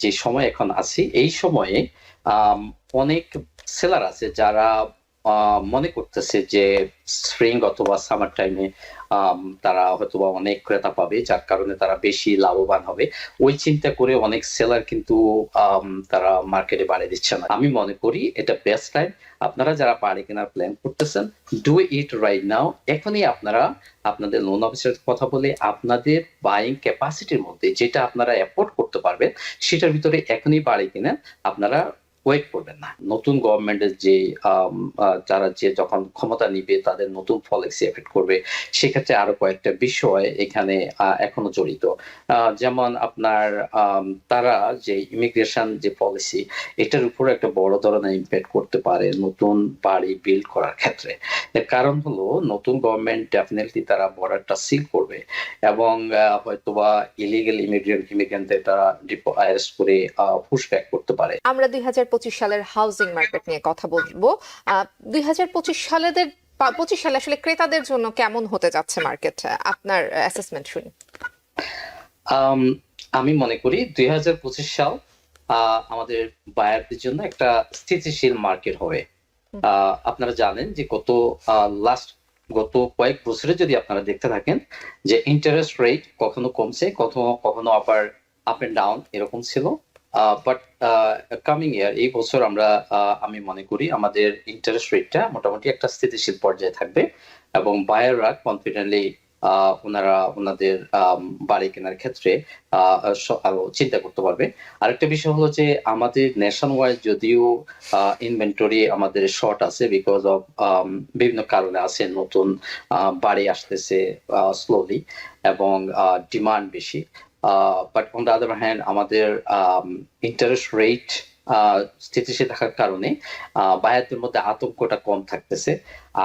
যে সময় এখন আছি, এই সময়ে অনেক সেলার আছে যারা মনে করতেছে যে স্প্রিং অথবা সামার টাইমে তারা হয়তোবা অনেক ক্রেতা পাবে, যার কারণে তারা বেশি লাভবান হবে। ওই চিন্তা করে অনেক সেলার কিন্তু তারা মার্কেটে বাড়িয়ে দিচ্ছে না। আমি মনে করি এটা বেস্ট টাইম আপনারা যারা বাড়ি কেনার প্ল্যান করতেছেন ডু ইট রাইট নাও এখনই আপনারা আপনাদের লোন অফিসের কথা বলে আপনাদের বাইং ক্যাপাসিটির মধ্যে যেটা আপনারা অ্যাফোর্ড করতে পারবেন, সেটার ভিতরে এখনই বাড়ি কিনেন। আপনারা ওয়েট করবেন না। নতুন গভর্নমেন্টের যে যারা যে যখন ক্ষমতা নিবে, তাদের নতুন পলিসি এফেক্ট করবে। সেক্ষেত্রে আরও কয়েকটা বিষয় এখানে এখনও জড়িত। যেমন আপনার তারা যে ইমিগ্রেশন যে পলিসি এটার উপর একটা বড় ধরনের ইম্প্যাক্ট করতে পারে নতুন বাড়ি বিল্ড করার ক্ষেত্রে। কারণ হলো, নতুন গভর্নমেন্ট ডেফিনেটলি তারা বর্ডারটা সিল করবে এবং হয়তোবা ইলিগেল ইমিগ্রেন্ট ইমিগ্রেন্টদের তারা অ্যারেস্ট করে পুশব্যাক করতে পারে। আমরা দুই সালের হাউজিং মার্কেট নিয়ে কথা বলব। দুই সালেদের পঁচিশ সালে আসলে ক্রেতাদের জন্য কেমন হতে যাচ্ছে মার্কেট আপনার অ্যাসেসমেন্ট শুনি। আমি মনে করি দুই হাজার পঁচিশ সাল আমাদের বায়ারদের জন্য একটা স্থিতিশীল মার্কেট হবে। আপনারা জানেন যে গত লাস্ট গত কয়েক বছরে যদি আপনারা দেখতে থাকেন যে ইন্টারেস্ট রেট কখনো কমছে কখনো কখনো আবার আপ এন্ড ডাউন এরকম ছিল। বাট কামিং ইয়ার এই বছর আমরা আহ, আমি মনে করি আমাদের ইন্টারেস্ট রেটটা মোটামুটি একটা স্থিতিশীল পর্যায়ে থাকবে এবং বায়াররা কনফিডেন্টলি ওনারা ওনাদের আম, বাড়ি কেনার ক্ষেত্রে আহ, আরও চিন্তা করতে পারবে। আরেকটা বিষয় হলো যে আমাদের ন্যাশন ওয়াইড যদিও ইনভেন্টরি আমাদের শর্ট আছে বিকজ অফ বিভিন্ন কারণে আছে নতুন বাড়ি আসতেছে স্লোলি এবং ডিমান্ড বেশি। But on the other hand আমাদের ইন্টারেস্ট রেট স্থিতিশীল থাকার কারণে আহ, বায়ারদের মধ্যে আতঙ্কটা কম থাকতেছে।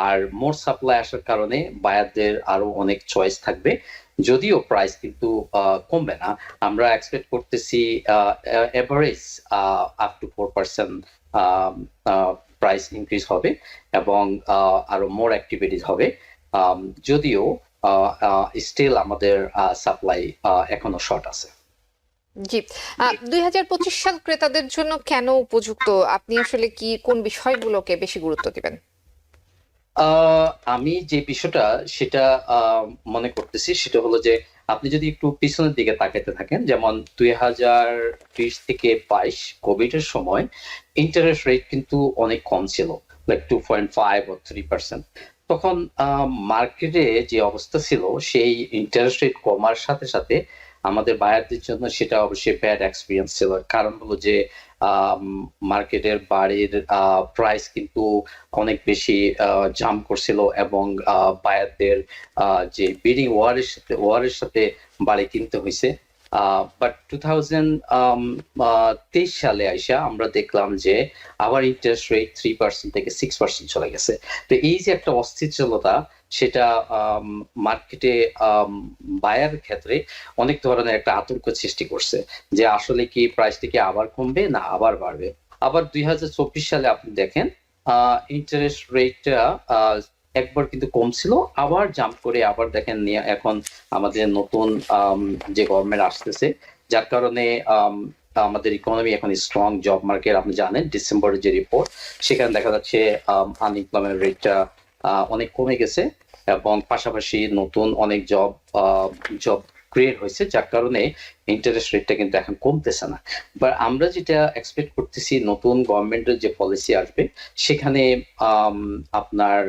আর মোর সাপ্লাই আসার কারণে বায়ারদের আরও অনেক চয়েস থাকবে। যদিও প্রাইস কিন্তু আহ, কমবে না। আমরা এক্সপেক্ট করতেছি average up to four percent price increase হবে এবং আহ, আরও মোর অ্যাক্টিভিটিস হবে। আম, যদিও স্টিল আমাদের সাপ্লাই এখনও শর্ট আছে। জি। দুই সাল ক্রেতাদের জন্য কেন উপযুক্ত? আপনি আসলে কি কোন বিষয়গুলোকে বেশি গুরুত্ব দিবেন? আমি যে বিষয়টা সেটা আহ, মনে করতেছি সেটা হলো যে আপনি যদি একটু পিছনের দিকে তাকাইতে থাকেন যেমন দুই হাজার বিশ থেকে বাইশ কোভিড এর সময় ইন্টারেস্ট রেট কিন্তু অনেক কম ছিল লাইক টু পয়েন্ট ফাইভ ও থ্রি পার্সেন্ট তখন মার্কেটে যে অবস্থা ছিল, সেই ইন্টারেস্ট রেট কমার সাথে সাথে আমাদের বায়ারদের জন্য সেটা অবশ্যই ব্যাড এক্সপিরিয়েন্স ছিল। কারণ হলো যে মার্কেটের বাড়ির প্রাইস কিন্তু অনেক বেশি জাম করছিল এবং বায়ারদের যে বিডিং ওয়ারের সাথে ওয়ারের সাথে বাড়ি কিনতে হয়েছে বাট টু থাউজেন্ড তেইশ সালে আইসা আমরা দেখলাম যে আবার ইন্টারেস্ট রেট থ্রি পার্সেন্ট থেকে সিক্স পার্সেন্ট চলে গেছে। তো এই যে একটা অস্থিতিশীলতা সেটা মার্কেটে বায়ার ক্ষেত্রে অনেক ধরনের একটা আতঙ্ক সৃষ্টি করছে যে আসলে কি প্রাইসটা কি আবার কমবে না আবার বাড়বে? আবার দুই হাজার চব্বিশ সালে আপনি দেখেন ইন্টারেস্ট রেটটা একবার কিন্তু কম ছিল আবার জাম্প করে আবার দেখেন এখন আমাদের নতুন যে গভর্নমেন্ট আসতেছে যার কারণে আম, আমাদের ইকোনমি এখন স্ট্রং জব মার্কেট আপনি জানেন ডিসেম্বরের যে রিপোর্ট সেখানে দেখা যাচ্ছে আনএমপ্লয়মেন্ট রেটটা অনেক কমে গেছে এবং পাশাপাশি নতুন অনেক জব জব ক্রিয়েট হয়েছে, যার কারণে ইন্টারেস্ট রেটটা কিন্তু এখন কমতেছে না। বা আমরা যেটা এক্সপেক্ট করতেছি, নতুন গভর্নমেন্টের যে পলিসি আসবে, সেখানে আপনার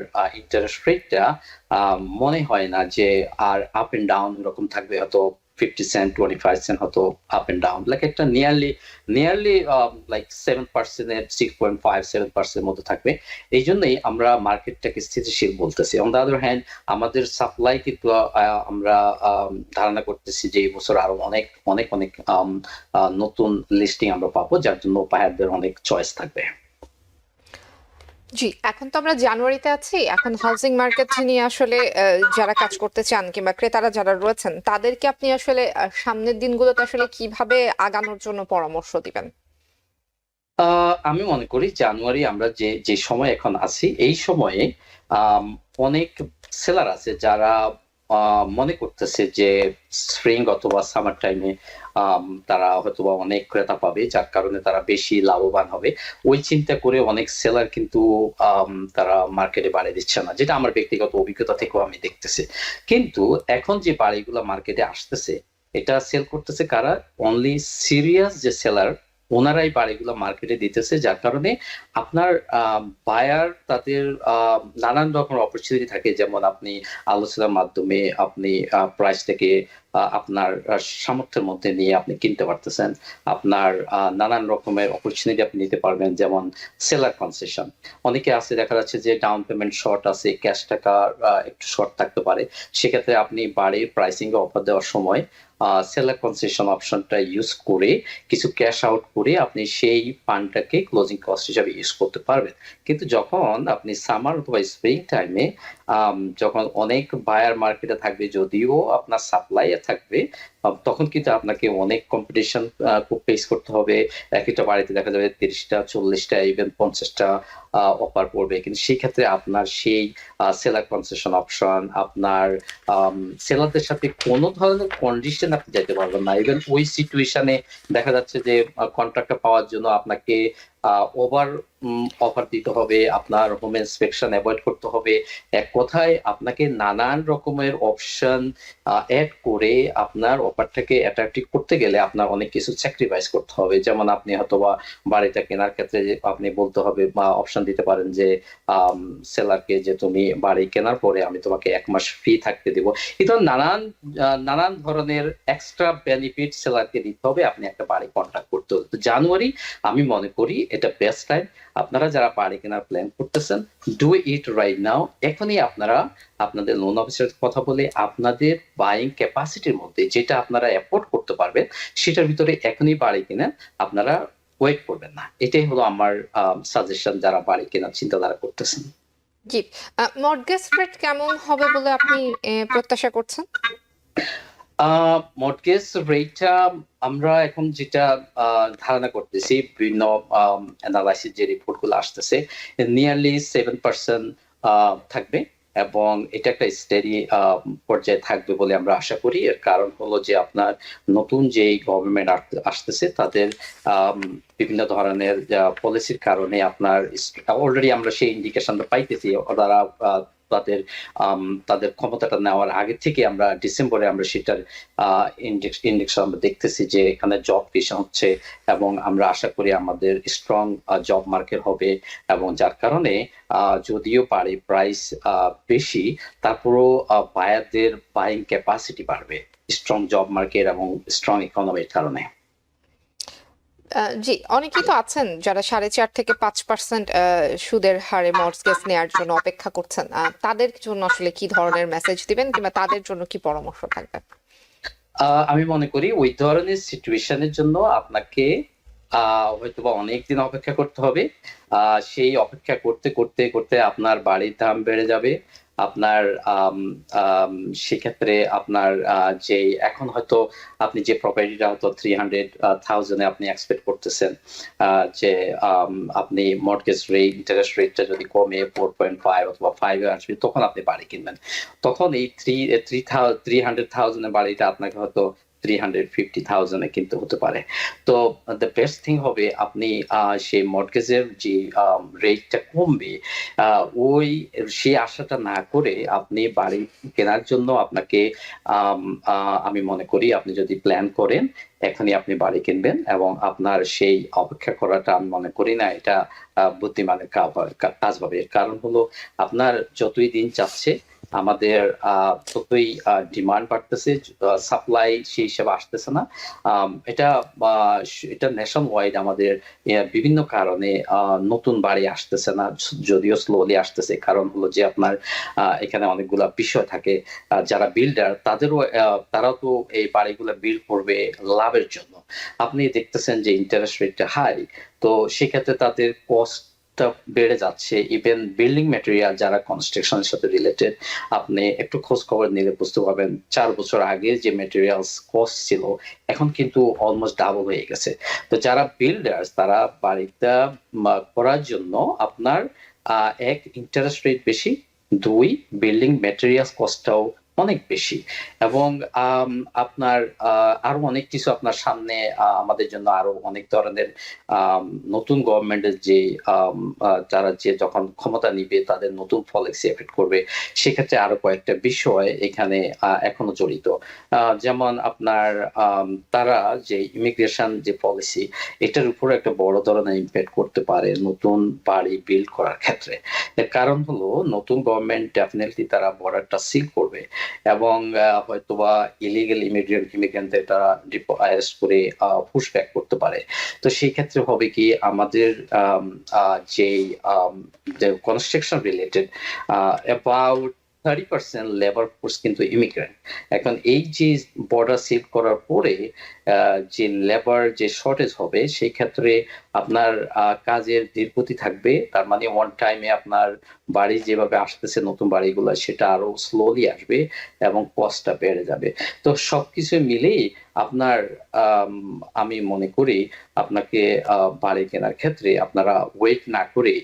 ইন্টারেস্ট রেটটা মনে হয় না যে আর আপ এন্ড ডাউন এরকম থাকবে, হয়তো fifty cent twenty five cent হয়তো আপ এন্ড ডাউন লাইক একটা নিয়ারলি নিয়ারলি লাইক সেভেন পার্সেন্টের six point five seven percent মতো থাকবে। এই জন্যই আমরা মার্কেটটাকে স্থিতিশীল বলতেছি। অন দ্য আদার হ্যান্ড আমাদের সাপ্লাই কিন্তু আমরা আম, ধারণা করতেছি যে এই বছর আরও অনেক অনেক অনেক নতুন লিস্টিং আমরা পাবো যার জন্য বায়ারদের অনেক চয়েস থাকবে। জি, এখন তো আমরা জানুয়ারিতে আছি। এখন হাউসিং মার্কেট নিয়ে আসলে যারা কাজ করতে চান কিংবা ক্রেতারা যারা রয়েছেন, তাদেরকে আপনি আসলে সামনের দিনগুলোতে আসলে কীভাবে আগানোর জন্য পরামর্শ দিবেন? আমি মনে করি জানুয়ারি আমরা যে যে সময় এখন আছি, এই সময়ে অনেক সেলার আছে যারা মনে করতেছে যে স্প্রিং অথবা সামার টাইমে তারা হয়তোবা অনেক ক্রেতা পাবে, যার কারণে তারা বেশি লাভবান হবে। ওই চিন্তা করে অনেক সেলার কিন্তু তারা মার্কেটে বাড়িয়ে দিচ্ছে না, যেটা আমার ব্যক্তিগত অভিজ্ঞতা থেকেও আমি দেখতেছি। কিন্তু এখন যে বাড়িগুলো মার্কেটে আসতেছে, এটা সেল করতেছে কারা? অনলি সিরিয়াস যে সেলার ওনারাই বাড়িগুলো মার্কেটে দিতেছে, যার কারণে আপনার বায়ার তাদের নানান রকম অপরচুনিটি থাকে। যেমন আপনি আলোচনার মাধ্যমে আপনি প্রাইসটাকে আপনার সামর্থ্যের মধ্যে নিয়ে আপনি কিনতে পারতেছেন। আপনার নানান রকমের অপরচুনিটি আপনি নিতে পারবেন, যেমন সেলার কনসেশন অনেকে আছে, দেখা যাচ্ছে যে ডাউন পেমেন্ট শর্ট আছে ক্যাশ টাকা একটু শর্ট থাকতে পারে। সেক্ষেত্রে আপনি বাড়ির প্রাইসিং অফার দেওয়ার সময় সেলার কনসেশন অপশনটা ইউজ করে কিছু ক্যাশ আউট করে আপনি সেই ফান্ডটাকে ক্লোজিং কস্ট হিসাবে ইউজ করতে পারবেন। কিন্তু যখন আপনি সামার অথবা স্প্রিং টাইমে যখন অনেক বায়ার মার্কেটে থাকবে, যদিও আপনার সাপ্লাই থাকবে তখন কিন্তু আপনাকে অনেক কম্পিটিশন ফেস করতে হবে। এক একটা বাড়িতে দেখা যাবে তিরিশটা, চল্লিশটা ইভেন পঞ্চাশটা অফার পড়বে। কিন্তু সেই ক্ষেত্রে আপনার সেই সেলার কনসেশন অপশন আপনার সেলারদের সাথে কোনো ধরনের কন্ডিশন আপনি যেতে পারবেন না। ইভেন ওই সিচুয়েশনে দেখা যাচ্ছে যে কন্ট্রাক্টটা পাওয়ার জন্য আপনাকে ওভার অফার দিতে হবে, আপনার হোম ইন্সপেকশন অ্যাভয়েড করতে হবে। এক কথায় আপনাকে নানান রকমের অপশন অ্যাড করে আপনার অফারটাকে অ্যাট্রাকটিভ করতে গেলে আপনার অনেক কিছু স্যাক্রিফাইস করতে হবে। যেমন আপনি হয়তোবা বাড়িটা কেনার ক্ষেত্রে আপনি বলতে হবে, বা অপশন দিতে পারেন যে সেলারকে যে তুমি বাড়ি কেনার পরে আমি তোমাকে এক মাস ফ্রি থাকতে দেবো। ধরনের নানান নানান ধরনের এক্সট্রা বেনিফিট সেলারকে দিতে হবে, আপনি একটা বাড়ি কন্ট্রাক্ট করতে হবে। জানুয়ারি আমি মনে করি এটা বেস্ট টাইম আপনারা যারা বাড়ি কেনার প্ল্যান করতেছেন ডু ইট রাইট নাও এখনই আপনারা আপনাদের লোন অফিসের কথা বলে আপনাদের বাইং ক্যাপাসিটির মধ্যে যেটা আপনারা অ্যাফোর্ড করতে পারবেন, সেটার ভিতরে এখনই বাড়ি কিনেন। আপনারা ওয়েট করবেন না। এটাই হলো আমার সাজেশন যারা বাড়ি কেনার চিন্তাধারা করতেছেন। জি। মর্গেজ রেট কেমন হবে বলে আপনি প্রত্যাশা করছেন? মর্টগেজ রেটটা আমরা এখন যেটা ধারণা করতেছি বিভিন্ন অ্যানালাইসিস যে রিপোর্টগুলো আসতেছে নিয়ারলি সেভেন পার্সেন্ট থাকবে। এবং এটা একটা স্টেডি পর্যায়ে থাকবে বলে আমরা আশা করি। এর কারণ হলো যে আপনার নতুন যে গভর্নমেন্ট আসতেছে, তাদের বিভিন্ন ধরনের পলিসির কারণে আপনার অলরেডি আমরা সেই ইন্ডিকেশনটা পাইতেছি তারা তাদের তাদের ক্ষমতাটা নেওয়ার আগে থেকে আমরা ডিসেম্বরে আমরা সেটার ইন্ডেক্স ইন্ডেক্স আমরা দেখতেছি যে এখানে জব ক্রিয়েশন হচ্ছে এবং আমরা আশা করি আমাদের স্ট্রং জব মার্কেট হবে এবং যার কারণে যদিও বাড়ি প্রাইস বেশি, তারপরও বায়ারদের বাইং ক্যাপাসিটি বাড়বে স্ট্রং জব মার্কেট এবং স্ট্রং ইকোনমির কারণে। জি অনেকেই তো আছেন যারা সাড়ে চার থেকে পাঁচ পার্সেন্ট সুদের হারে মর্টগেজ নেওয়ার জন্য অপেক্ষা করছেন। তাদের জন্য আসলে কি ধরনের মেসেজ দিবেন কিংবা তাদের জন্য কি পরামর্শ থাকবে? আমি মনে করি ওই ধরনের সিচুয়েশনের জন্য আপনাকে আহ, হয়তোবা অনেকদিন অপেক্ষা করতে হবে। সেই অপেক্ষা করতে করতে করতে আপনার বাড়ির দাম বেড়ে যাবে। আপনার সেক্ষেত্রে আপনার যে এখন হয়তো আপনি যে প্রপার্টিটা হয়তো থ্রি হান্ড্রেড থাউজেন্ডে আপনি এক্সপেক্ট করতেছেন যে আপনি মর্টগেজ রেট ইন্টারেস্ট রেটটা যদি কমে ফোর পয়েন্ট ফাইভ অথবা ফাইভে আসবে, তখন আপনি বাড়ি কিনবেন। তখন এই থ্রি থ্রি থ্রি হান্ড্রেড থাউজেন্ডের বাড়িটা আপনাকে হয়তো থ্রি কিনতে হতে পারে। তো দ্য বেস্ট থিং হবে আপনি সেই মর্টগেজের যে রেটটা কমবে ওই সেই আশাটা না করে আপনি বাড়ি কেনার জন্য আপনাকে, আমি মনে করি আপনি যদি প্ল্যান করেন, এখনই আপনি বাড়ি কিনবেন এবং আপনার সেই অপেক্ষা করাটা আমি মনে করি না, এটা বুদ্ধিমানের কাজ হবে- কারণ হলো, আপনার যতই দিন যাচ্ছে আমাদের ততই ডিমান্ড বাড়তেছে সাপ্লাই সেই হিসাবে আসতেছে না। এটা এটা ন্যাশন ওয়াইড আমাদের বিভিন্ন কারণে নতুন বাড়ি আসতেছে না যদিও স্লোলি আসতেছে। কারণ হলো যে আপনার এখানে অনেকগুলা বিষয় থাকে যারা বিল্ডার তাদেরও তারাও তো এই বাড়িগুলো বিল্ড করবে লাভের জন্য। আপনি দেখতেছেন যে ইন্টারেস্ট রেটটা হাই তো সেক্ষেত্রে তাদের কস্ট বেড়ে যাচ্ছে ইভেন বিল্ডিং ম্যাটেরিয়াল যারা কনস্ট্রাকশনের সাথে রিলেটেড আপনি একটু খোঁজ খবর নিলে বুঝতে পারবেন, চার বছর আগে যে ম্যাটেরিয়ালস কস্ট ছিল, এখন কিন্তু অলমোস্ট ডাবল হয়ে গেছে। তো যারা বিল্ডার্স তারা বাড়িটা করার জন্য আপনার এক ইন্টারেস্ট রেট বেশি, দুই বিল্ডিং ম্যাটেরিয়ালস কস্টটাও অনেক বেশি। এবং আপনার আরও অনেক কিছু আপনার সামনে আমাদের জন্য আরও অনেক ধরনের নতুন গভর্নমেন্টের যে যারা যে যখন ক্ষমতা নিবে, তাদের নতুন পলিসি এফেক্ট করবে। সেক্ষেত্রে আরও কয়েকটা বিষয় এখানে এখনও জড়িত। যেমন আপনার তারা যে ইমিগ্রেশন যে পলিসি এটার উপর একটা বড় ধরনের ইম্প্যাক্ট করতে পারে নতুন বাড়ি বিল্ড করার ক্ষেত্রে। কারণ হলো, নতুন গভর্নমেন্ট ডেফিনেটলি তারা বর্ডারটা সিল করবে। এবং হয়তোবা ইলিগেল ইমিগ্রেন্ট ইমিগ্রেন্টদের তারা অ্যারেস্ট করে পুশব্যাক করতে পারে। তো সেই ক্ষেত্রে হবে কি, আমাদের যে construction related about thirty percent labour force কিন্তু ইমিগ্রেন্ট এখন এই যে বর্ডার সিল করার পরে যে লেবার যে শর্টেজ হবে সেই ক্ষেত্রে আপনার কাজের ধীরগতি থাকবে। তার মানে ওয়ান টাইমে আপনার বাড়ি যেভাবে আসতেছে নতুন বাড়িগুলো সেটা আরও স্লোলি আসবে এবং কস্টটা বেড়ে যাবে। তো সবকিছু মিলেই আপনার আম, মনে করি আপনাকে বাড়ি কেনার ক্ষেত্রে আপনারা ওয়েট না করে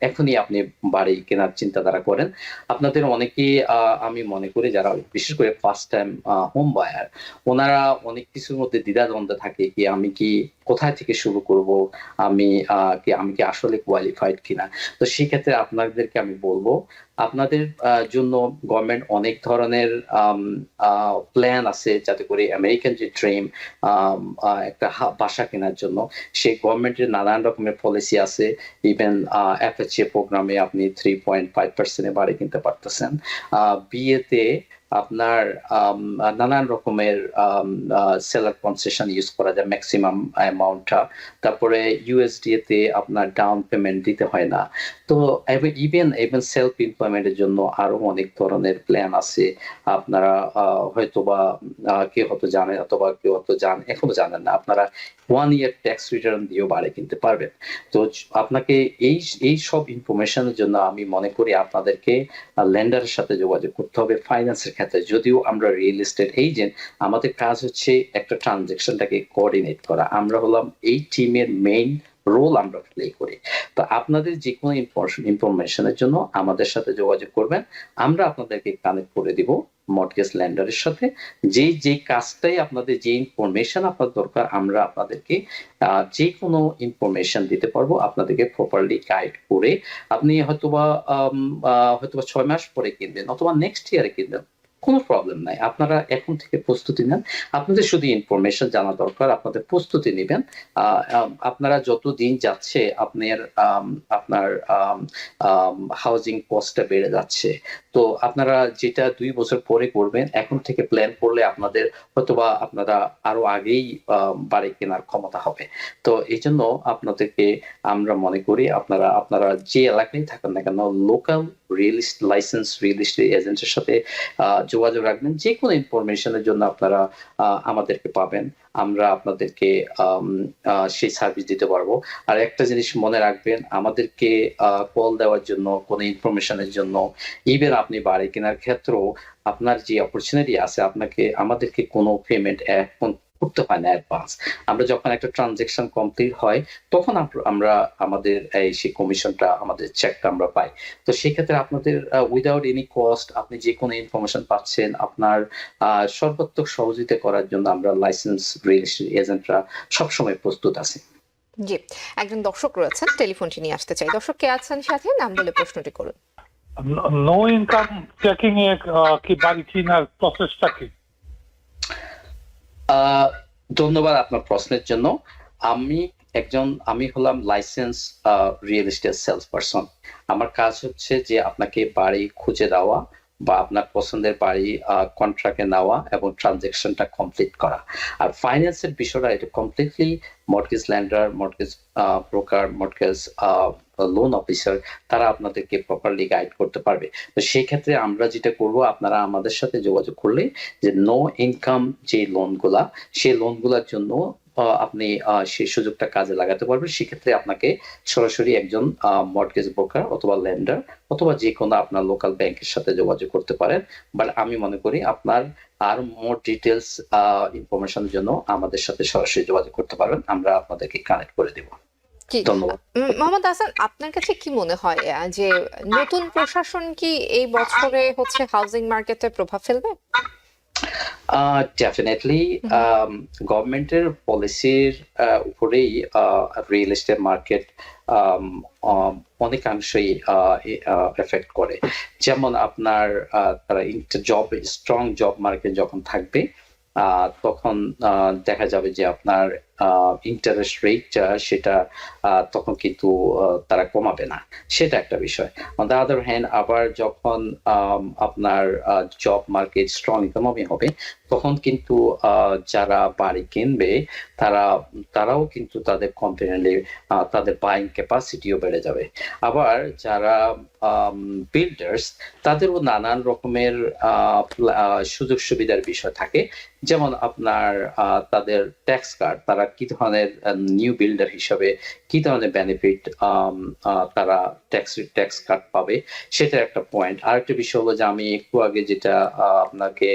এখনই আপনি বাড়ি কেনার চিন্তাধারা করেন। আপনাদের অনেকেই আহ, আমি মনে করি যারা বিশেষ করে ফার্স্ট টাইম হোম বায়ার ওনারা অনেক কিছুর মধ্যে দ্বিধাদ্বন্দ্বে থাকে কি আমি কি কোথায় থেকে শুরু করব আমি কি আমি কি আসলে কোয়ালিফাইড কিনা। তো সেক্ষেত্রে আপনাদেরকে আমি বলব আপনাদের জন্য গভর্নমেন্ট অনেক ধরনের প্ল্যান আছে যাতে করে আমেরিকান যে ড্রিম একটা বাসা কেনার জন্য সেই গভর্নমেন্টের নানান রকমের পলিসি আছে। ইভেন এফএচএ প্রোগ্রামে আপনি থ্রি পয়েন্ট ফাইভ পার্সেন্টে বাড়ি কিনতে পারতেছেন। বিয়েতে আপনার নানান রকমের সেলার কনসেশন ইউজ করা যায় ম্যাক্সিমাম অ্যামাউন্টটা তারপরে ইউএসডিএ তে আপনার ডাউন পেমেন্ট দিতে হয় না। তো ইভেন ইভেন সেলফ এমপ্লয়মেন্টের জন্য আরও অনেক ধরনের প্ল্যান আছে। আপনারা আহ, হয়তোবা আহ, কেউ হয়তো জানেন অথবা কেউ হয়তো জান এখনও জানেন না। আপনারা ওয়ান ইয়ার ট্যাক্স রিটার্ন দিয়েও বাড়ি কিনতে পারবেন। তো আপনাকে এই এই সব ইনফরমেশনের জন্য আমি মনে করি আপনাদেরকে লেন্ডারের সাথে যোগাযোগ করতে হবে ফাইন্যান্সের ক্ষেত্রে। যদিও আমরা রিয়েল এস্টেট এজেন্ট আমাদের কাজ হচ্ছে একটা ট্রানজেকশনটাকে কোঅর্ডিনেট করা। আমরা হলাম এই টিমের মেইন রোল আমরা প্লে করি। তো আপনাদের যে কোনো ইনফরমেশনের জন্য আমাদের সাথে যোগাযোগ করবেন। আমরা আপনাদেরকে কানেক্ট করে দিব মর্টগেজ ল্যান্ডারের সাথে। যে যে কাজটাই আপনাদের যে ইনফরমেশন আপনার দরকার, আমরা আপনাদেরকে যে কোনো ইনফরমেশন দিতে পারব, আপনাদেরকে প্রপারলি গাইড করে আপনি হয়তোবা হয়তোবা ছয় মাস পরে কিনবেন, অথবা নেক্সট ইয়ারে কিনবেন। কোনো প্রবলেম নাই। আপনারা এখন থেকে প্রস্তুতি নেন। আপনাদের শুধু ইনফরমেশন জানা দরকার, আপনাদের প্রস্তুতি নেবেন। আপনারা যত দিন যাচ্ছে আপনার আপনার হাউজিং কস্টটা বেড়ে যাচ্ছে। তো আপনারা যেটা দুই বছর পরে করবেন, এখন থেকে প্ল্যান করলে আপনাদের হয়তোবা আপনারা আরও আগেই বাড়ি কেনার ক্ষমতা হবে। তো এই জন্য আপনাদেরকে আমরা মনে করি, আপনারা আপনারা যে এলাকায় থাকেন না কেন লোকাল রিয়েল লাইসেন্স রিয়েল এজেন্টের সাথে যোগাযোগ রাখবেন যে কোনো ইনফরমেশনের জন্য আপনারা আমাদেরকে পাবেন। আমরা আপনাদেরকে সেই সার্ভিস দিতে পারব। আর একটা জিনিস মনে রাখবেন, আমাদেরকে কল দেওয়ার জন্য, কোনো ইনফরমেশনের জন্য ইভেন আপনি বাড়ি কেনার ক্ষেত্রেও আপনার যে অপরচুনিটি আছে, আপনাকে, আমাদেরকে কোনো পেমেন্ট এখন করতে হয় না অ্যাডভান্স আমরা যখন একটা ট্রানজেকশন কমপ্লিট হয় তখন আমরা আমাদের এই সেই কমিশনটা আমাদের চেকটা আমরা পাই। তো সেক্ষেত্রে আপনাদের উইদাউট এনি কস্ট আপনি যে কোনো ইনফরমেশন পাচ্ছেন আপনার সর্বাত্মক সহযোগিতা করার জন্য আমরা লাইসেন্স রিয়েল এজেন্টরা সবসময় প্রস্তুত আছি। জি একজন দর্শক রয়েছেন টেলিফোনটি নিয়ে আসতে চাই। দর্শক কে আছেন সাথে? নাম বলে প্রশ্নটি করুন। নো ইনকাম চেকিং এ আহ, কি বাড়ি কেনার প্রসেসটা কি? ধন্যবাদ আপনার প্রশ্নের জন্য। আমি একজন, আমি হলাম license real estate sales person আমার কাজ হচ্ছে যে আপনাকে বাড়ি খুঁজে দেওয়া বা আপনার পছন্দের বাড়ি কন্ট্রাক্টে নেওয়া এবং ট্রানজেকশনটা কমপ্লিট করা। আর ফাইন্যান্সের বিষয়টা এটা completely mortgage lender mortgage broker mortgage loan officer তারা আপনাদেরকে প্রপারলি গাইড করতে পারবে। তো সেই ক্ষেত্রে আমরা যেটা করব, আপনারা আমাদের সাথে যোগাযোগ করলে যে নো ইনকাম যে লোনগুলা সেই লোনগুলোর জন্য আপনি সেই সুযোগটা কাজে লাগাতে পারবেন। সেক্ষেত্রে আপনাকে সরাসরি একজন মর্টগেজ ব্রোকার অথবা লেন্ডার অথবা যে কোনো আপনার লোকাল ব্যাংকের সাথে যোগাযোগ করতে পারেন। বাট আমি মনে করি আপনার আর মোর ডিটেলস ইনফরমেশনের জন্য আমাদের সাথে সরাসরি যোগাযোগ করতে পারবেন। আমরা আপনাদেরকে কানেক্ট করে দেব। ধন্যবাদ। উম, মোহাম্মদ হাসান আপনার কাছে কি মনে হয় যে নতুন প্রশাসন কি এই বছরে হচ্ছে হাউজিং মার্কেটে প্রভাব ফেলবে? ডেফিনেটলি গভর্নমেন্টের পলিসির উপরেই রিয়েল এস্টেট মার্কেট অনেকাংশই এফেক্ট করে। যেমন আপনার তারা জব স্ট্রং জব মার্কেট যখন থাকবে আহ, তখন দেখা যাবে যে আপনার ইন্টারেস্ট রেটটা সেটা তখন কিন্তু তারা কমাবে না। সেটা একটা বিষয়। অন দ্য আদার হ্যান্ড আবার যখন আপনার জব মার্কেট স্ট্রং ইকোনমি হবে, তখন কিন্তু যারা বাড়ি কিনবে, তারা, তারাও কিন্তু তাদের কনফিডেন্টলি তাদের বাইং ক্যাপাসিটিও বেড়ে যাবে। আবার যারা বিল্ডার্স তাদেরও নানান রকমের সুযোগ সুবিধার বিষয় থাকে। যেমন আপনার তাদের ট্যাক্স কার্ড তারা কি ধরনের নিউ বিল্ডার হিসাবে কি ধরনের বেনিফিট তারা ট্যাক্স ট্যাক্স কার্ড পাবে সেটা একটা পয়েন্ট আরেকটা বিষয় হলো যে আমি একটু আগে যেটা আপনাকে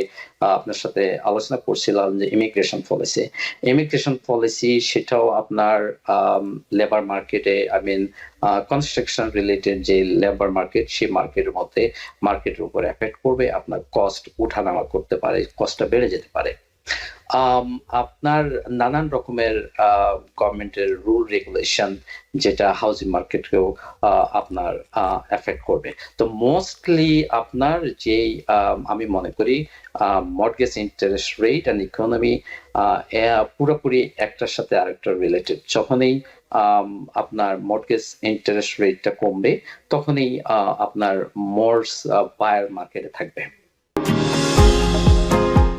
আপনার সাথে আলোচনা করছিলাম যে ইমিগ্রেশন পলিসি ইমিগ্রেশন পলিসি সেটাও আপনার লেবার মার্কেটে আই মিন কনস্ট্রাকশন রিলেটেড যে লেবার মার্কেট সেই মার্কেটের মধ্যে মার্কেটের উপর এফেক্ট করবে, আপনার কস্ট উঠানামা করতে পারে কস্টটা বেড়ে যেতে পারে। আপনার নানান রকমের গভর্নমেন্টের রুল রেগুলেশন যেটা হাউজিং মার্কেটকেও আপনার এফেক্ট করবে। তো মোস্টলি আপনার যেই আম, মনে করি mortgage interest rate and economy পুরোপুরি একটার সাথে আরেকটা রিলেটেড যখনই আপনার মর্গেজ ইন্টারেস্ট রেটটা কমবে তখনই আপনার মোর্স বায়ার মার্কেটে থাকবে।